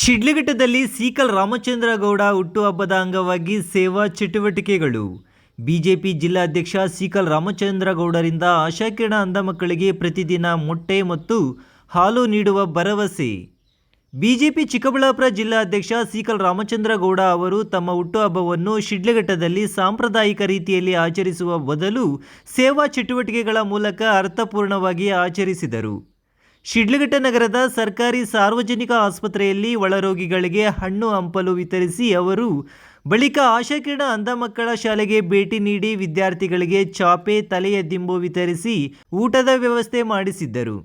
ಶಿಡ್ಲಘಟ್ಟದಲ್ಲಿ ಸೀಕಲ್ ರಾಮಚಂದ್ರ ಗೌಡ ಹುಟ್ಟುಹಬ್ಬದ ಅಂಗವಾಗಿ ಸೇವಾ ಚಟುವಟಿಕೆಗಳು. ಬಿಜೆಪಿ ಜಿಲ್ಲಾಧ್ಯಕ್ಷ ಸೀಕಲ್ ರಾಮಚಂದ್ರ ಗೌಡರಿಂದ ಆಶಾಕಿರಣ ಅಂಧ ಮಕ್ಕಳಿಗೆ ಪ್ರತಿದಿನ ಮೊಟ್ಟೆ ಮತ್ತು ಹಾಲು ನೀಡುವ ಭರವಸೆ. ಬಿಜೆಪಿ ಚಿಕ್ಕಬಳ್ಳಾಪುರ ಜಿಲ್ಲಾಧ್ಯಕ್ಷ ಸೀಕಲ್ ರಾಮಚಂದ್ರ ಗೌಡ ಅವರು ತಮ್ಮ ಹುಟ್ಟುಹಬ್ಬವನ್ನು ಶಿಡ್ಲಘಟ್ಟದಲ್ಲಿ ಸಾಂಪ್ರದಾಯಿಕ ರೀತಿಯಲ್ಲಿ ಆಚರಿಸುವ ಬದಲು ಸೇವಾ ಚಟುವಟಿಕೆಗಳ ಮೂಲಕ ಅರ್ಥಪೂರ್ಣವಾಗಿ ಆಚರಿಸಿದರು. ಶಿಡ್ಲಘಟ್ಟ ನಗರದ ಸರ್ಕಾರಿ ಸಾರ್ವಜನಿಕ ಆಸ್ಪತ್ರೆಯಲ್ಲಿ ಒಳರೋಗಿಗಳಿಗೆ ಹಣ್ಣು ಹಂಪಲು ವಿತರಿಸಿ ಅವರು ಬಳಿಕ ಆಶಾಕಿರಣ ಅಂಧ ಮಕ್ಕಳ ಶಾಲೆಗೆ ಭೇಟಿ ನೀಡಿ ವಿದ್ಯಾರ್ಥಿಗಳಿಗೆ ಚಾಪೆ, ತಲೆಯ ದಿಂಬು ವಿತರಿಸಿ ಊಟದ ವ್ಯವಸ್ಥೆ ಮಾಡಿಸಿದ್ದರು.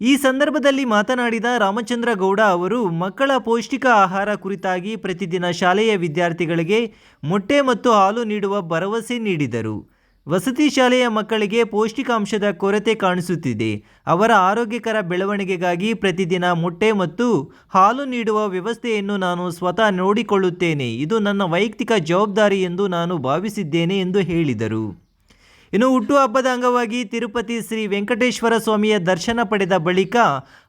ಈ ಸಂದರ್ಭದಲ್ಲಿ ಮಾತನಾಡಿದ ರಾಮಚಂದ್ರ ಗೌಡ ಅವರು, ಮಕ್ಕಳ ಪೌಷ್ಟಿಕ ಆಹಾರ ಕುರಿತಾಗಿ ಪ್ರತಿದಿನ ಶಾಲೆಯ ವಿದ್ಯಾರ್ಥಿಗಳಿಗೆ ಮೊಟ್ಟೆ ಮತ್ತು ಹಾಲು ನೀಡುವ ಭರವಸೆ ನೀಡಿದರು. ವಸತಿ ಶಾಲೆಯ ಮಕ್ಕಳಿಗೆ ಪೌಷ್ಟಿಕಾಂಶದ ಕೊರತೆ ಕಾಣಿಸುತ್ತಿದೆ. ಅವರ ಆರೋಗ್ಯಕರ ಬೆಳವಣಿಗೆಗಾಗಿ ಪ್ರತಿದಿನ ಮೊಟ್ಟೆ ಮತ್ತು ಹಾಲು ನೀಡುವ ವ್ಯವಸ್ಥೆಯನ್ನು ನಾನು ಸ್ವತಃ ನೋಡಿಕೊಳ್ಳುತ್ತೇನೆ. ಇದು ನನ್ನ ವೈಯಕ್ತಿಕ ಜವಾಬ್ದಾರಿ ಎಂದು ನಾನು ಭಾವಿಸಿದ್ದೇನೆ ಎಂದು ಹೇಳಿದರು. ಇನ್ನು ಹುಟ್ಟುಹಬ್ಬದ ಅಂಗವಾಗಿ ತಿರುಪತಿ ಶ್ರೀ ವೆಂಕಟೇಶ್ವರ ಸ್ವಾಮಿಯ ದರ್ಶನ ಪಡೆದ ಬಳಿಕ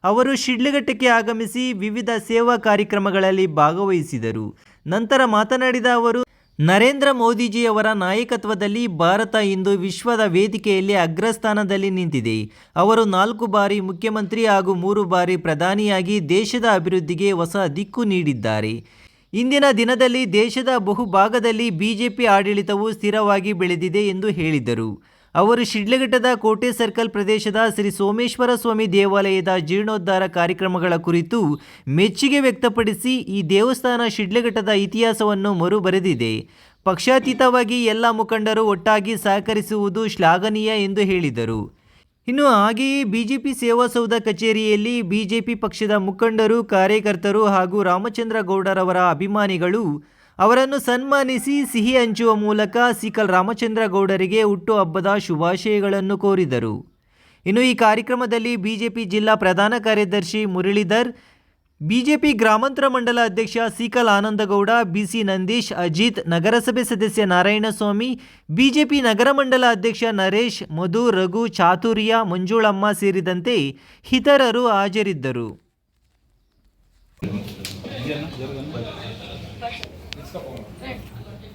ಅವರು ಶಿಡ್ಲಘಟ್ಟಕ್ಕೆ ಆಗಮಿಸಿ ವಿವಿಧ ಸೇವಾ ಕಾರ್ಯಕ್ರಮಗಳಲ್ಲಿ ಭಾಗವಹಿಸಿದರು. ನಂತರ ಮಾತನಾಡಿದ ಅವರು ನರೇಂದ್ರ ಮೋದಿಜಿಯವರ ನಾಯಕತ್ವದಲ್ಲಿ ಭಾರತ ಇಂದು ವಿಶ್ವದ ವೇದಿಕೆಯಲ್ಲಿ ಅಗ್ರಸ್ಥಾನದಲ್ಲಿ ನಿಂತಿದೆ. ಅವರು ನಾಲ್ಕು ಬಾರಿ ಮುಖ್ಯಮಂತ್ರಿ ಹಾಗೂ ಮೂರು ಬಾರಿ ಪ್ರಧಾನಿಯಾಗಿ ದೇಶದ ಅಭಿವೃದ್ಧಿಗೆ ಹೊಸ ದಿಕ್ಕು ನೀಡಿದ್ದಾರೆ. ಇಂದಿನ ದಿನದಲ್ಲಿ ದೇಶದ ಬಹುಭಾಗದಲ್ಲಿ ಬಿಜೆಪಿ ಆಡಳಿತವು ಸ್ಥಿರವಾಗಿ ಬೆಳೆದಿದೆ ಎಂದು ಹೇಳಿದರು. ಅವರು ಶಿಡ್ಲಘಟ್ಟದ ಕೋಟೆ ಸರ್ಕಲ್ ಪ್ರದೇಶದ ಶ್ರೀ ಸೋಮೇಶ್ವರ ಸ್ವಾಮಿ ದೇವಾಲಯದ ಜೀರ್ಣೋದ್ಧಾರ ಕಾರ್ಯಕ್ರಮಗಳ ಕುರಿತು ಮೆಚ್ಚುಗೆ ವ್ಯಕ್ತಪಡಿಸಿ ಈ ದೇವಸ್ಥಾನ ಶಿಡ್ಲಘಟ್ಟದ ಇತಿಹಾಸವನ್ನು ಮರುಬರೆದಿದೆ. ಪಕ್ಷಾತೀತವಾಗಿ ಎಲ್ಲ ಮುಖಂಡರು ಒಟ್ಟಾಗಿ ಸಹಕರಿಸುವುದು ಶ್ಲಾಘನೀಯ ಎಂದು ಹೇಳಿದರು. ಇನ್ನು ಹಾಗೆಯೇ ಬಿಜೆಪಿ ಸೇವಾಸೌಧ ಕಚೇರಿಯಲ್ಲಿ ಬಿಜೆಪಿ ಪಕ್ಷದ ಮುಖಂಡರು, ಕಾರ್ಯಕರ್ತರು ಹಾಗೂ ರಾಮಚಂದ್ರ ಗೌಡರವರ ಅಭಿಮಾನಿಗಳು ಅವರನ್ನು ಸನ್ಮಾನಿಸಿ ಸಿಹಿ ಹಂಚುವ ಮೂಲಕ ಸಿಕಲ್ ರಾಮಚಂದ್ರ ಗೌಡರಿಗೆ ಹುಟ್ಟುಹಬ್ಬದ ಶುಭಾಶಯಗಳನ್ನು ಕೋರಿದರು. ಇನ್ನು ಈ ಕಾರ್ಯಕ್ರಮದಲ್ಲಿ ಬಿಜೆಪಿ ಜಿಲ್ಲಾ ಪ್ರಧಾನ ಕಾರ್ಯದರ್ಶಿ ಮುರಳೀಧರ್, ಬಿಜೆಪಿ ಗ್ರಾಮಾಂತರ ಮಂಡಲ ಅಧ್ಯಕ್ಷ ಸೀಕಲ್ ಆನಂದಗೌಡ, ಬಿಸಿ ನಂದೀಶ್, ಅಜಿತ್, ನಗರಸಭೆ ಸದಸ್ಯ ನಾರಾಯಣಸ್ವಾಮಿ, ಬಿಜೆಪಿ ನಗರ ಮಂಡಲ ಅಧ್ಯಕ್ಷ ನರೇಶ್, ಮಧು, ರಘು, ಚಾತುರ್ಯ, ಮಂಜುಳಮ್ಮ ಸೇರಿದಂತೆ ಇತರರು ಹಾಜರಿದ್ದರು.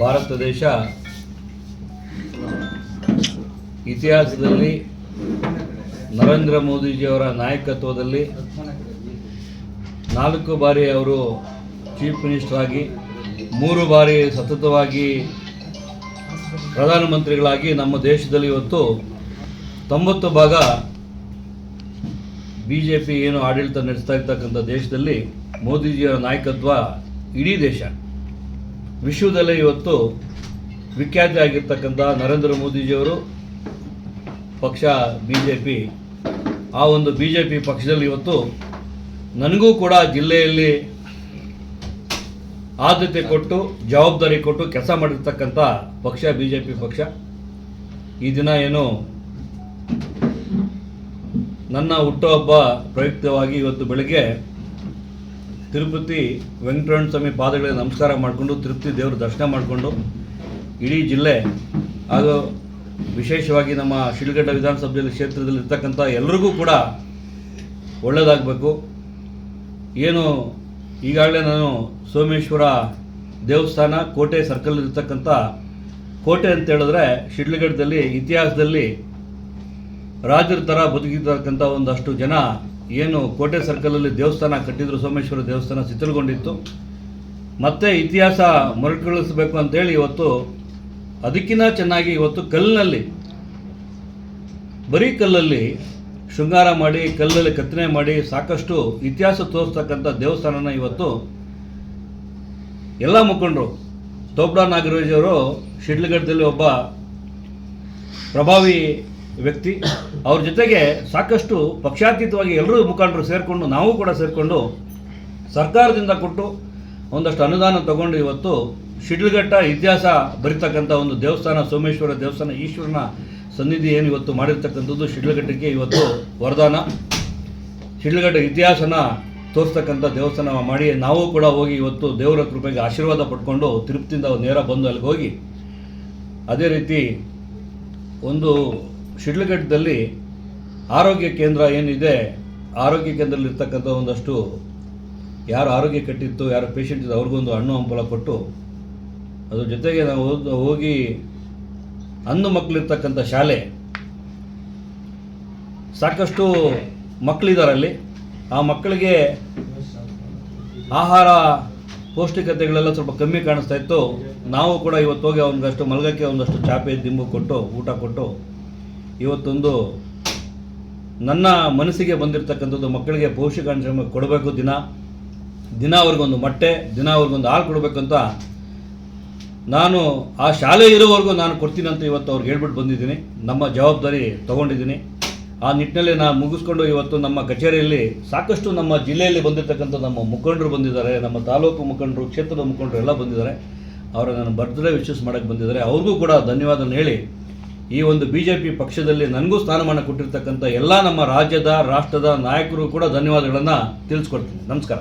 ಭಾರತ ದೇಶ ಇತಿಹಾಸದಲ್ಲಿ ನರೇಂದ್ರ ಮೋದಿಜಿಯವರ ನಾಯಕತ್ವದಲ್ಲಿ ನಾಲ್ಕು ಬಾರಿ ಅವರು ಚೀಫ್ ಮಿನಿಸ್ಟರ್ ಆಗಿ, ಮೂರು ಬಾರಿ ಸತತವಾಗಿ ಪ್ರಧಾನಮಂತ್ರಿಗಳಾಗಿ ನಮ್ಮ ದೇಶದಲ್ಲಿ ಇವತ್ತು ತೊಂಬತ್ತು ಭಾಗ ಬಿ ಜೆ ಪಿ ಏನು ಆಡಳಿತ ನಡೆಸ್ತಾ ಇರ್ತಕ್ಕಂಥ ದೇಶದಲ್ಲಿ ಮೋದಿಜಿಯವರ ನಾಯಕತ್ವ ಇಡೀ ದೇಶ. ವಿಶ್ವದಲ್ಲೇ ಇವತ್ತು ವಿಖ್ಯಾತಿ ಆಗಿರ್ತಕ್ಕಂಥ ನರೇಂದ್ರ ಮೋದಿಜಿಯವರು ಪಕ್ಷ ಬಿ ಜೆ ಪಿ ಆ ಒಂದು ಬಿ ಜೆ ಪಿ ಪಕ್ಷದಲ್ಲಿ ಇವತ್ತು ನನಗೂ ಕೂಡ ಜಿಲ್ಲೆಯಲ್ಲಿ ಆದ್ಯತೆ ಕೊಟ್ಟು, ಜವಾಬ್ದಾರಿ ಕೊಟ್ಟು ಕೆಲಸ ಮಾಡಿರ್ತಕ್ಕಂಥ ಪಕ್ಷ ಬಿ ಜೆ ಪಿ ಪಕ್ಷ. ಈ ದಿನ ಏನು ನನ್ನ ಹುಟ್ಟುಹಬ್ಬ ಪ್ರಯುಕ್ತವಾಗಿ ಇವತ್ತು ಬೆಳಗ್ಗೆ ತಿರುಪತಿ ವೆಂಕಟರಮಣ ಸ್ವಾಮಿ ಪಾದಗಳಿಗೆ ನಮಸ್ಕಾರ ಮಾಡಿಕೊಂಡು ತಿರುಪತಿ ದೇವರ ದರ್ಶನ ಮಾಡಿಕೊಂಡು ಇಡೀ ಜಿಲ್ಲೆ, ಹಾಗೂ ವಿಶೇಷವಾಗಿ ನಮ್ಮ ಶಿಡ್ಗಡ್ಡ ವಿಧಾನಸಭೆಯಲ್ಲಿ ಕ್ಷೇತ್ರದಲ್ಲಿ ಇರ್ತಕ್ಕಂಥ ಎಲ್ರಿಗೂ ಕೂಡ ಒಳ್ಳೆಯದಾಗಬೇಕು ಏನು ಈಗಾಗಲೇ ನಾನು ಸೋಮೇಶ್ವರ ದೇವಸ್ಥಾನ ಕೋಟೆ ಸರ್ಕಲ್ ಇರ್ತಕ್ಕಂಥ ಕೋಟೆ ಅಂತ ಹೇಳಿದ್ರೆ ಶಿಡ್ಲಘಟ್ಟದಲ್ಲಿ ಇತಿಹಾಸದಲ್ಲಿ ರಾಜರ ಥರ ಬದುಕಿರ್ತಕ್ಕಂಥ ಒಂದಷ್ಟು ಜನ ಏನು ಕೋಟೆ ಸರ್ಕಲಲ್ಲಿ ದೇವಸ್ಥಾನ ಕಟ್ಟಿದ್ರು ಸೋಮೇಶ್ವರ ದೇವಸ್ಥಾನ ಶಿಥಿಲಗೊಂಡಿತ್ತು. ಮತ್ತೆ ಇತಿಹಾಸ ಮರುಕಳಿಸಬೇಕು ಅಂತೇಳಿ ಇವತ್ತು ಅದಕ್ಕಿಂತ ಚೆನ್ನಾಗಿ ಇವತ್ತು ಕಲ್ಲಿನಲ್ಲಿ, ಬರೀ ಕಲ್ಲಲ್ಲಿ ಶೃಂಗಾರ ಮಾಡಿ, ಕಲ್ಲಲ್ಲಿ ಕೆತ್ತನೆ ಮಾಡಿ ಸಾಕಷ್ಟು ಇತಿಹಾಸ ತೋರಿಸ್ತಕ್ಕಂಥ ದೇವಸ್ಥಾನನ ಇವತ್ತು ಎಲ್ಲ ಮುಖಂಡರು, ತೋಪ್ಡಾ ನಾಗರಾಜ್ ಅವರು, ಶಿಡ್ಲಘಟ್ಟದಲ್ಲಿ ಒಬ್ಬ ಪ್ರಭಾವಿ ವ್ಯಕ್ತಿ, ಅವ್ರ ಜೊತೆಗೆ ಸಾಕಷ್ಟು ಪಕ್ಷಾತೀತವಾಗಿ ಎಲ್ಲರೂ ಮುಖಂಡರು ಸೇರಿಕೊಂಡು, ನಾವು ಕೂಡ ಸೇರಿಕೊಂಡು ಸರ್ಕಾರದಿಂದ ಕೊಟ್ಟು ಒಂದಷ್ಟು ಅನುದಾನ ತಗೊಂಡು ಇವತ್ತು ಶಿಡ್ಲಘಟ್ಟ ಇತಿಹಾಸ ಬರಿತಕ್ಕಂಥ ಒಂದು ದೇವಸ್ಥಾನ, ಸೋಮೇಶ್ವರ ದೇವಸ್ಥಾನ, ಈಶ್ವರನ ಸನ್ನಿಧಿ ಏನು ಇವತ್ತು ಮಾಡಿರ್ತಕ್ಕಂಥದ್ದು, ಶಿಡ್ಲಘಟ್ಟಕ್ಕೆ ಇವತ್ತು ವರದಾನ. ಶಿಡ್ಲಘಟ್ಟ ಇತಿಹಾಸನ ತೋರಿಸ್ತಕ್ಕಂಥ ದೇವಸ್ಥಾನ ಮಾಡಿ, ನಾವು ಕೂಡ ಹೋಗಿ ಇವತ್ತು ದೇವರ ಕೃಪೆಗೆ ಆಶೀರ್ವಾದ ಪಡ್ಕೊಂಡು ತಿರುಪ್ತಿಯಿಂದ ನೇರ ಬಂದು ಅಲ್ಲಿಗೆ ಹೋಗಿ, ಅದೇ ರೀತಿ ಒಂದು ಶಿಡ್ಲಘಟ್ಟದಲ್ಲಿ ಆರೋಗ್ಯ ಕೇಂದ್ರ ಏನಿದೆ, ಆರೋಗ್ಯ ಕೇಂದ್ರದಲ್ಲಿ ಇರ್ತಕ್ಕಂಥ ಒಂದಷ್ಟು ಯಾರು ಆರೋಗ್ಯ ಕೆಟ್ಟಿತ್ತು, ಯಾರು ಪೇಷಂಟ್ ಇದ್ದು ಅವ್ರಿಗೊಂದು ಹಣ್ಣು ಹಂಪಲ ಕೊಟ್ಟು ಅದ್ರ ಜೊತೆಗೆ ನಾವು ಹೋಗಿ ಅಂದು ಮಕ್ಕಳಿರ್ತಕ್ಕಂಥ ಶಾಲೆ, ಸಾಕಷ್ಟು ಮಕ್ಕಳಿದಾರಲ್ಲಿ ಆ ಮಕ್ಕಳಿಗೆ ಆಹಾರ ಪೌಷ್ಟಿಕತೆಗಳೆಲ್ಲ ಸ್ವಲ್ಪ ಕಮ್ಮಿ ಕಾಣಿಸ್ತಾ ಇತ್ತು. ನಾವು ಕೂಡ ಇವತ್ತು ಹೋಗಿ ಅವನಿಗಷ್ಟು ಮಲಗಕ್ಕೆ ಒಂದಷ್ಟು ಚಾಪೆ, ದಿಂಬು ಕೊಟ್ಟು, ಊಟ ಕೊಟ್ಟು ಇವತ್ತೊಂದು ನನ್ನ ಮನಸ್ಸಿಗೆ ಬಂದಿರತಕ್ಕಂಥದ್ದು ಮಕ್ಕಳಿಗೆ ಪೌಷ್ಟಿಕಾಂಶ ಕೊಡಬೇಕು ದಿನ. ದಿನ ಅವ್ರಿಗೊಂದು ಮೊಟ್ಟೆ, ದಿನ ಅವ್ರಿಗೊಂದು ಹಾಲು ಕೊಡಬೇಕಂತ ನಾನು ಆ ಶಾಲೆ ಇರೋವರೆಗೂ ನಾನು ಕೊಡ್ತೀನಿ ಅಂತ ಇವತ್ತು ಅವ್ರಿಗೆ ಹೇಳ್ಬಿಟ್ಟು ಬಂದಿದ್ದೀನಿ. ನಮ್ಮ ಜವಾಬ್ದಾರಿ ತೊಗೊಂಡಿದ್ದೀನಿ. ಆ ನಿಟ್ಟಿನಲ್ಲಿ ನಾನು ಮುಗಿಸ್ಕೊಂಡು ಇವತ್ತು ನಮ್ಮ ಕಚೇರಿಯಲ್ಲಿ ಸಾಕಷ್ಟು ನಮ್ಮ ಜಿಲ್ಲೆಯಲ್ಲಿ ಬಂದಿರತಕ್ಕಂಥ ನಮ್ಮ ಮುಖಂಡರು ಬಂದಿದ್ದಾರೆ. ನಮ್ಮ ತಾಲೂಕು ಮುಖಂಡರು, ಕ್ಷೇತ್ರದ ಮುಖಂಡರು ಎಲ್ಲ ಬಂದಿದ್ದಾರೆ. ಅವರ ನಾನು ಬರ್ತ್ಡೇ ವಿಶಸ್ ಮಾಡೋಕ್ಕೆ ಬಂದಿದ್ದಾರೆ. ಅವ್ರಿಗೂ ಕೂಡ ಧನ್ಯವಾದ ಹೇಳಿ ಈ ಒಂದು ಬಿ ಪಕ್ಷದಲ್ಲಿ ನನಗೂ ಸ್ಥಾನಮಾನ ಕೊಟ್ಟಿರ್ತಕ್ಕಂಥ ಎಲ್ಲ ನಮ್ಮ ರಾಜ್ಯದ, ರಾಷ್ಟ್ರದ ನಾಯಕರು ಕೂಡ ಧನ್ಯವಾದಗಳನ್ನು ತಿಳಿಸ್ಕೊಡ್ತೀನಿ. ನಮಸ್ಕಾರ.